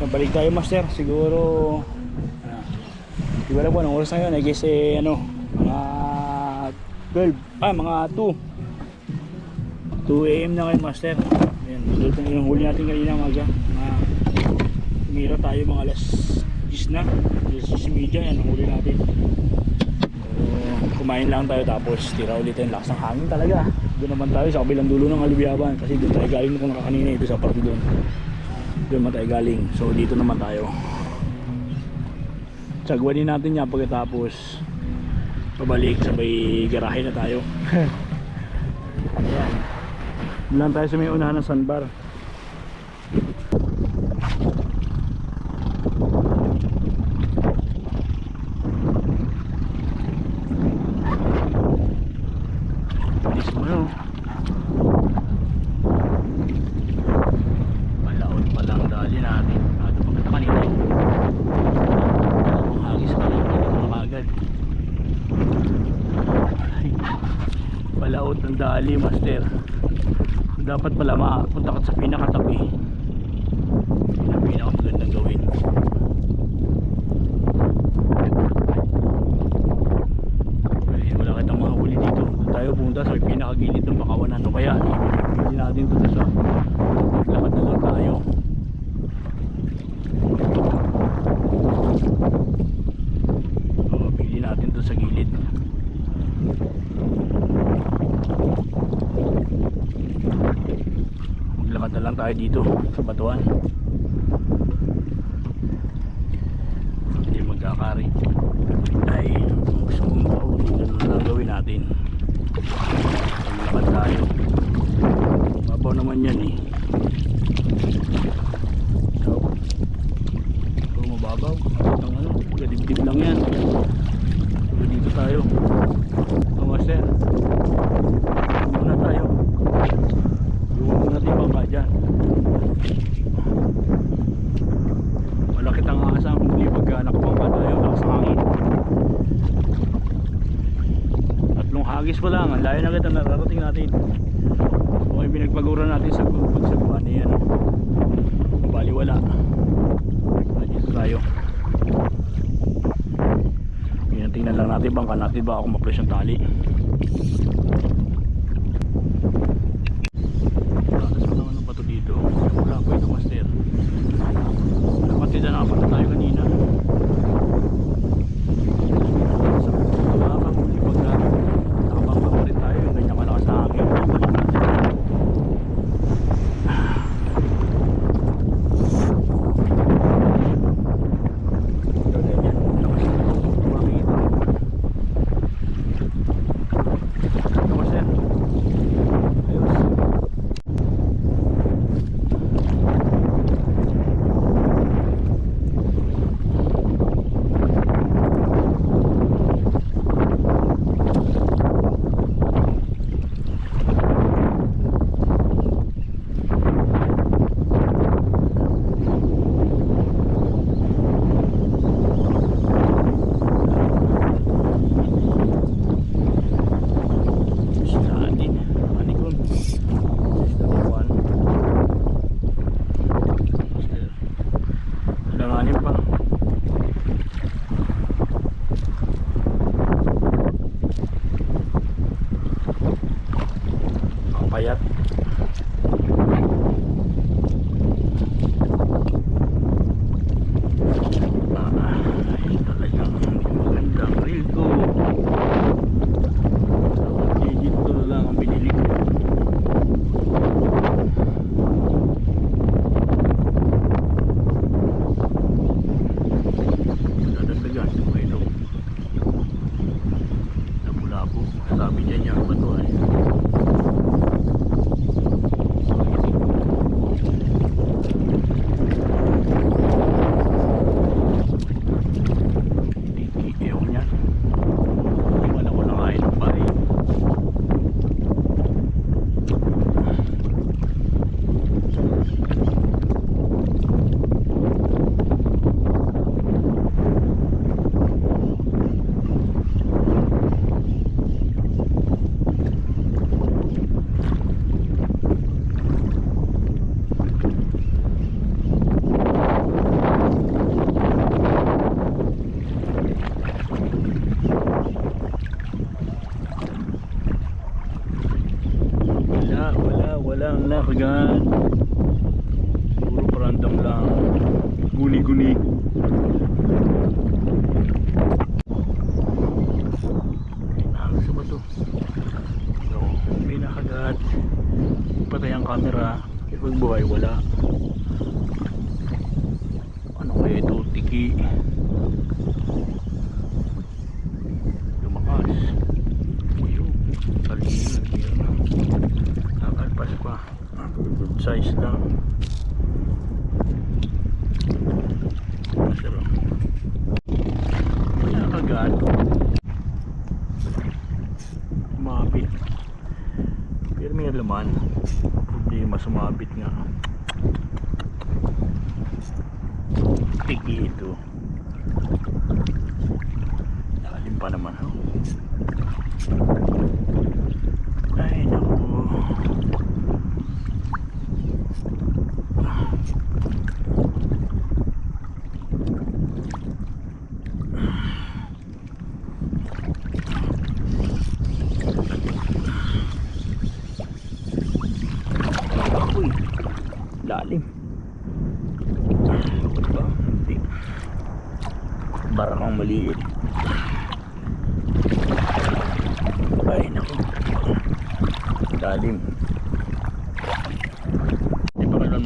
Balik tayo master, siguro Di ba alam ko anong oras na yun, I guess eh ano Mga 12, ah mga 2 2 AM na ngayon master. Ayan, dito yung huli natin kanina mga mga Umira tayo mga alas 10 na. Alas 10 media yan ang huli natin. Kumain lang tayo tapos tira ulit yung lakas ng hangin talaga. Doon naman tayo sa kabilang dulo ng Alubiaban kasi doon tayo galing nung nakakanina ito sa parte doon doon naman tayo galing. So dito naman tayo. Sagwanin natin yan pagkatapos pabalik sabay garahe na tayo. Doon lang tayo sa may unahan ng sandbar Bilis mo yun. Palaot pa lang dali natin. Ato pa kita kanina eh. Dalawang hagis pa lang. Hindi mo agad. Ay. Dali, master. Dapat pala makapunta ka sa pinakatabi. Yun ang pinakamagandang gawin. Ay, wala kitang mahuli dito. Doon tayo pumunta sa may pinakagilid ng bakawanan. O kaya, hindi natin doon sa maglakad na lang tayo. O, pili natin doon sa gilid. Maglakad na lang tayo dito sa batuan. Hindi magkakari ay kung gusto mong mahuli ganun na lang gawin natin maglakad tayo babaw naman yan eh so kung mababaw ang ano gadibdib lang yan so dito tayo so master muna tayo iwan muna natin yung bangka dyan malaki ang asa kung hindi pagka nakapangka tayo lakas ng hangin tatlong hagis pa lang ang layo na kita nararating natin. Kung yung pinagpagura natin sa pagsagwa niya no? bali wala. Dito tayo. Yan tingnan lang natin bangka natin baka kung ma-press yung tali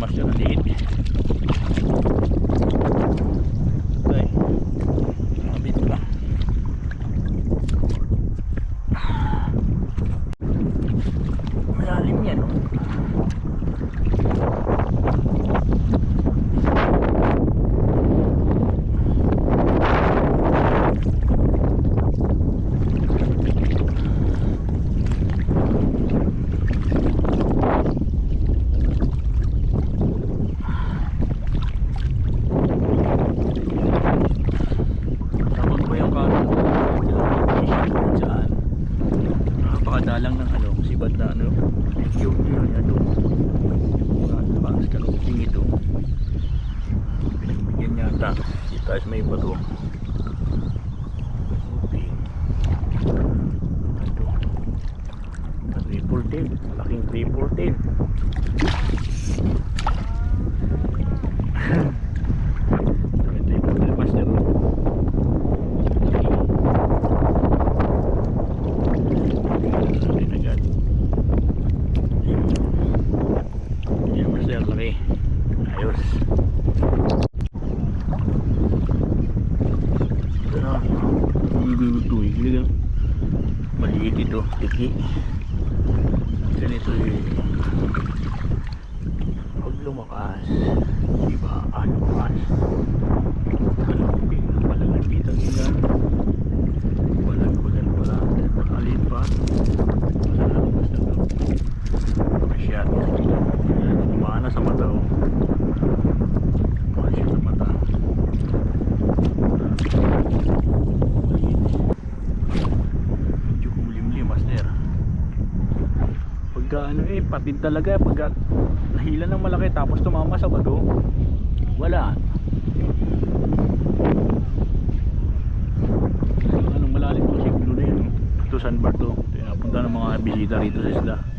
macht ja noch nicht. ilog pinagbigyan yata. Dito tayo sa may bato lumakas. Di ba? Alukas halos din walang nagpitang ilan walang bagan wala makalit pa wala lumakas na daw masyado kumana sa mata oh. o kumana sa mata. Medyo kumlimlim master. Pagka ano eh patid talaga. Pagka dahilan ng malaki tapos tumama sa bato wala. Anong malalim to si Blue na yun to San Barto. Pinapunta ng mga bisita rito sa isla.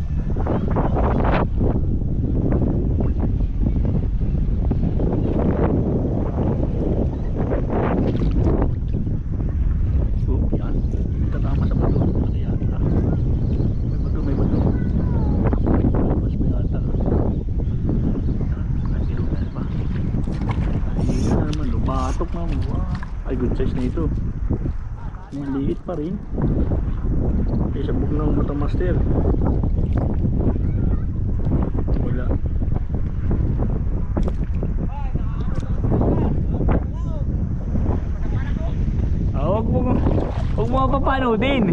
dei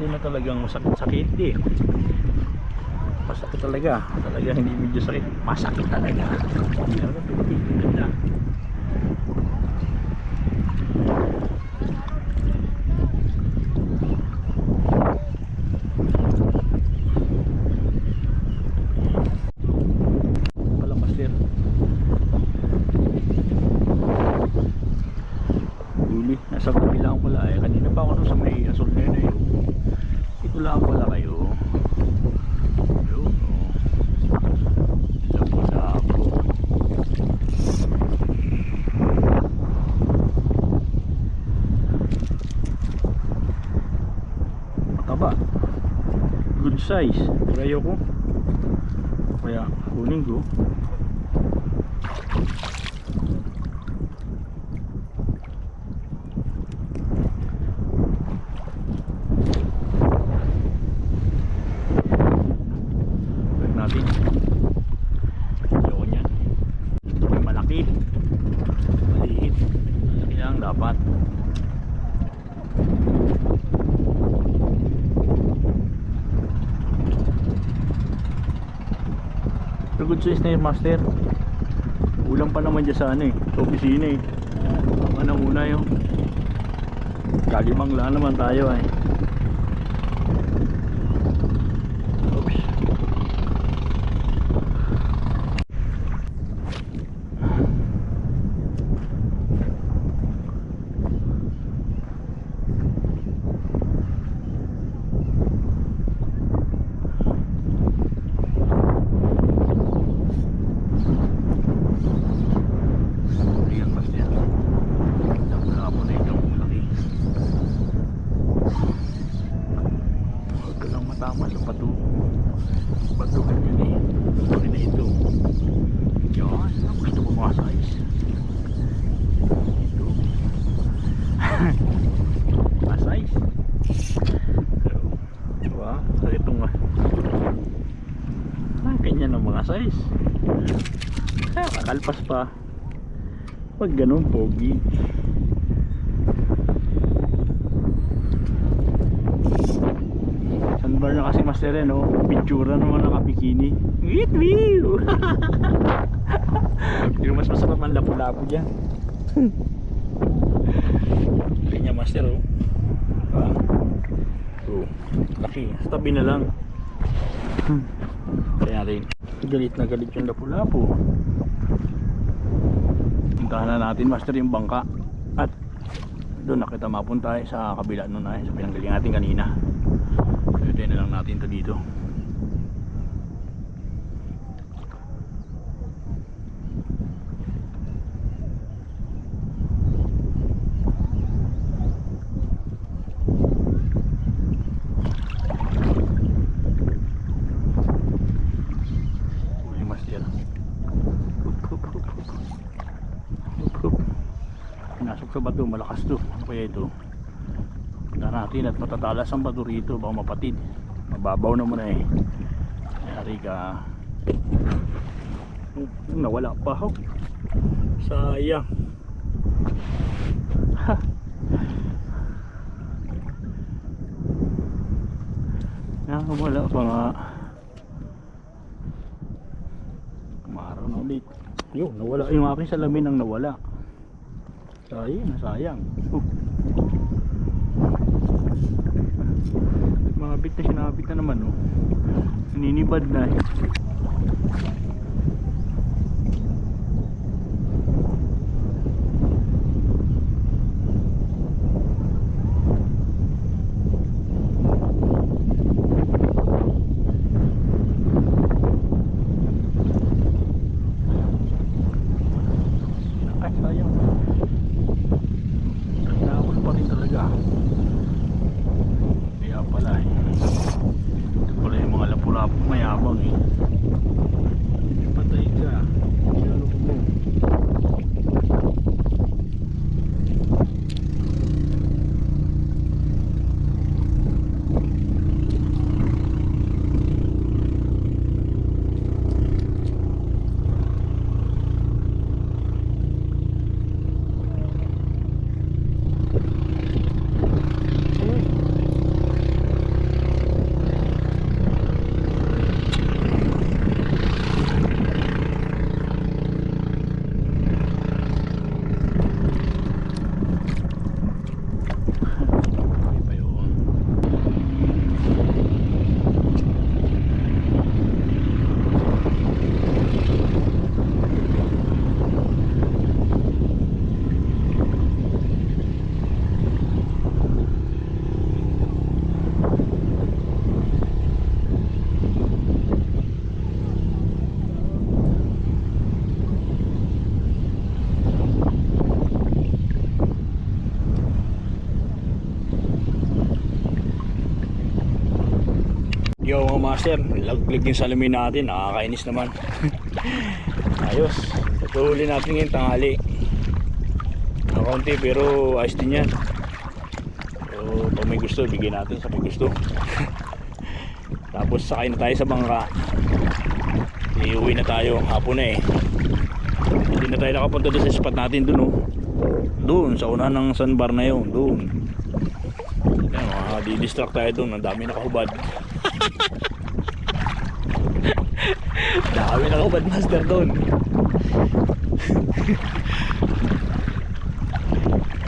natin na talagang masakit-sakit eh. Masakit talaga. Talaga hindi medyo sakit. Masakit talaga. Hindi Ganda. Pala master. Huli. Nasa kabilang pala eh. Kanina pa ako nung sa may asol na yun eh. Ito lang pala kayo. Ayun oh. Ito pala ako. Mataba. Good size. Pero ayoko. Kaya kunin ko. Balik natin. Ayoko niyan. May malaki. Maliit. Malaki lang dapat. Pero good na yun, master. Ulang pa naman dyan sa ano eh. Sa opisina eh. Ang anong una yun. Kalimang lang naman tayo eh. Oops. Huli ang master. Labo na itong laki. Huwag ka lang matama sa bato. Bato ganyan eh. Laki na ito. Yan. Ang gusto ko mga size. Ito. mga size. So, diba? So, ito nga. Ah, ganyan ang mga size. Kakalpas pa. Pag ganun, pogi. Sandbar na kasi master eh, no? Pictura naman ng bikini. Wait, wee! Yung mas masarap ang lapu-lapu dyan. Kanya master, oh. Ah. Oh, laki. Sa tabi na lang. Kaya natin. Galit na galit yung lapu-lapu. Puntahan na natin master yung bangka. At doon nakita mapunta tayo sa kabila nun ay sa pinanggaling natin kanina. Pwede na lang natin to dito. Sa bato, malakas to. Ano kaya ito? Punta natin at matatalas ang bato rito. Baka mapatid. Mababaw na muna eh. Yari ka. Oh, nawala pa ho. Sayang. Ha. Nakawala pa nga. Kumaraw na ulit. Yun, nawala yung aking salamin ang nawala. Sayang, sayang. Uh. Mabit na sinabit na naman oh. Naninibad na eh. Ay, sayang. Hinahol pa rin talaga. Kaya pala eh. Ito pala yung mga lapu-lapu mayabang eh. Patay ka. Sinalo ko mo. Yo mga master, laglig yung salamin natin, nakakainis naman. Ayos, patuloy natin ngayong tanghali. Ang konti pero ayos din yan. So, pag may gusto, bigyan natin sa may gusto. Tapos sakay na tayo sa bangka. Iuwi na tayo, hapon na eh. Hindi na tayo nakapunta doon sa spot natin doon oh. Doon, sa unahan ng sandbar na yun, doon. Yan, mga di-distract tayo doon, ang dami nakahubad. dami nakahubad master doon.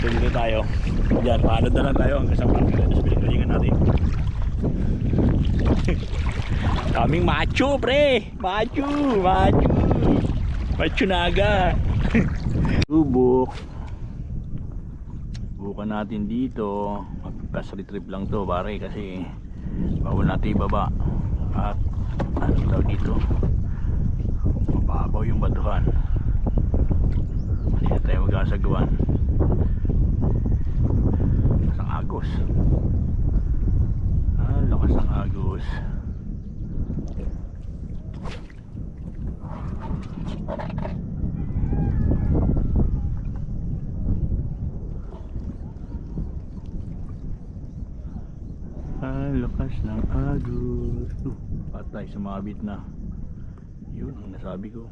so dito tayo. Diyan, paano na lang tayo hanggang sa parking lot sa pinagalingan natin. Kaming macho, pre! Macho! Macho! Macho naga! Subok. Bukan natin dito. Pass retrieve lang to, pare, kasi bawal natin ibaba. At ano tawag dito? Mababaw yung batuhan. Hindi na tayo magkasagawan. Sa agos. Ah, lakas ng agos. Ah, lakas agos. Uh, patay, sumabit na. Yun ang nasabi ko.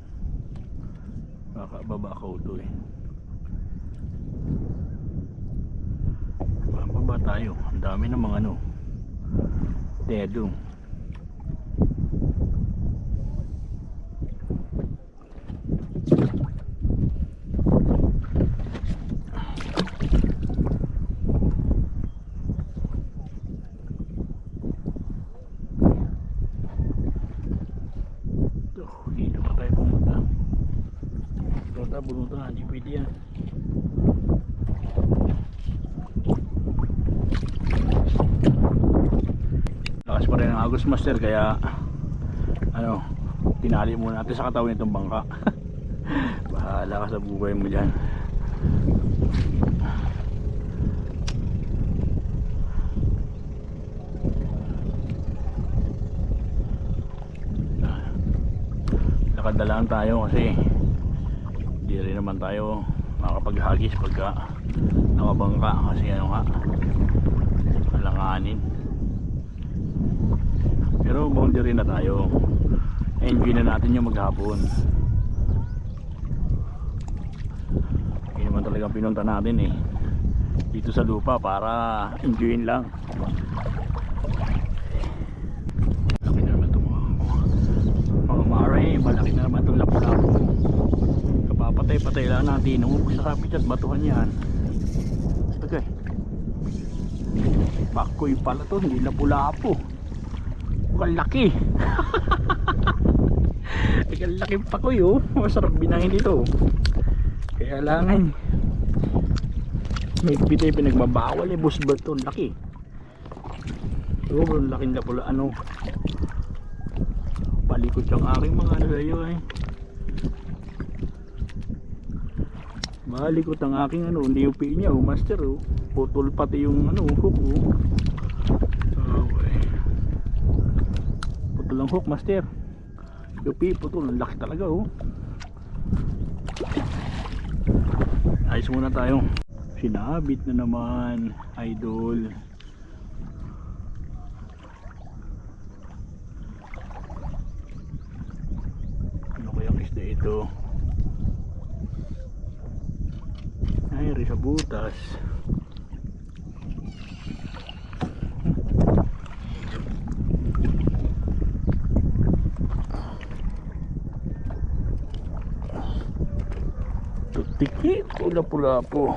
Kakababa ko to eh. Bababa tayo. Ang dami ng mga ano. Dedo. Ito, dito pa tayo pumunta. Bunuta, bunuta, hindi pwede yan. Lakas pa rin ang Agos Master kaya ano, tinali muna natin sa katawan nitong bangka. Bahala ka sa buhay mo dyan. Nakadalaan tayo kasi hindi rin naman tayo makapaghagis pagka nakabangka kasi ano nga alanganin pero boundary na tayo. Enjoy na natin yung maghapon. Yun naman talaga pinunta natin eh. Dito sa lupa para enjoyin lang. Malaki na naman ito mga mare malaki na naman itong lapu-lapu. Kapapatay-patay lang natin. Nung sa kapit at batuhan yan. Okay Bakoy pala to, hindi lapu-lapu. Mukhang laki. Mukhang laki pakoy oh. Masarap binahin ito. Kaya langan. May pitay pinagbabawal eh. Boss ba ito? Laki. Sobrang laking lapula. Ano? Palikot yung aking mga ano sa'yo eh. Malikot ang aking ano, DUP niya, oh, master oh. Putol pati yung ano, hook oh. Putol ang hook, master. DUP, putol, ang laki talaga oh. Ayos muna tayo. Sinabit na naman, idol. Ano kayang isda ito? Ay, rin sa butas. Pula-pula po.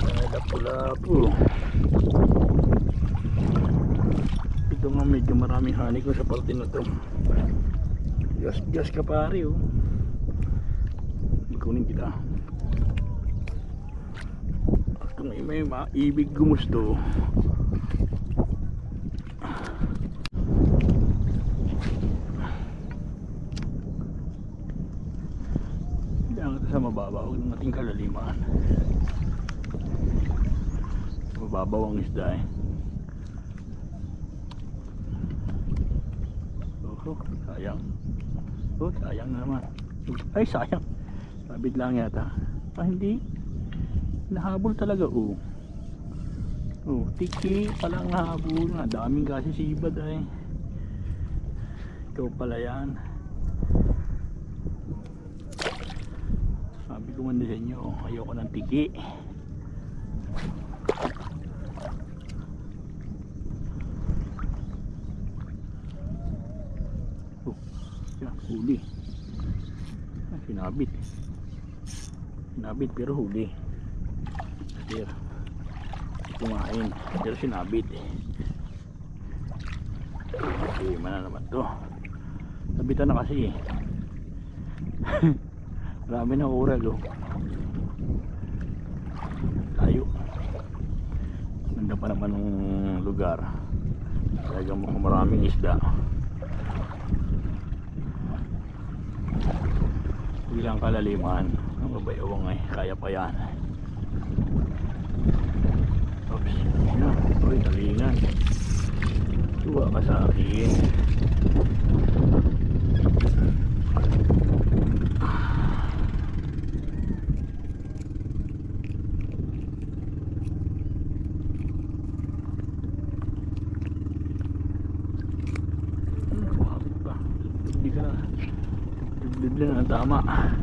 Pula-pula po. Ito nga medyo maraming hani ko sa parte na to. Diyos ka pare oh. Ikunin kita. Kung may maibig gumusto. Kailangan ito sa mababa, huwag nating kalaliman. Mababaw ang isda eh. Oh, oh, sayang. Oh, sayang naman. Ay, sayang. Sabit lang yata. Ah, hindi. Nahabol talaga, oh. Oh, tiki pala ang nahabol. Ang daming kasi sibad ay. Ikaw pala yan. Ko din sa inyo, ayoko ng tiki. Oh, yan, huli. Ah, sinabit. Sinabit pero huli. Here. Kumain. Pero sinabit. Okay, mana naman to. Nabitan na kasi eh. Marami na oral oh. Tayo. Ganda pa naman ng lugar. Talagang mukhang maraming isda. Bilang kalaliman. Ang babayawang ay kaya pa yan. Oops. Yan. Uy, talingan. Tuwa ka sa akin. Ano, bakit ba? Hindi ka na. Bibli na ang tama.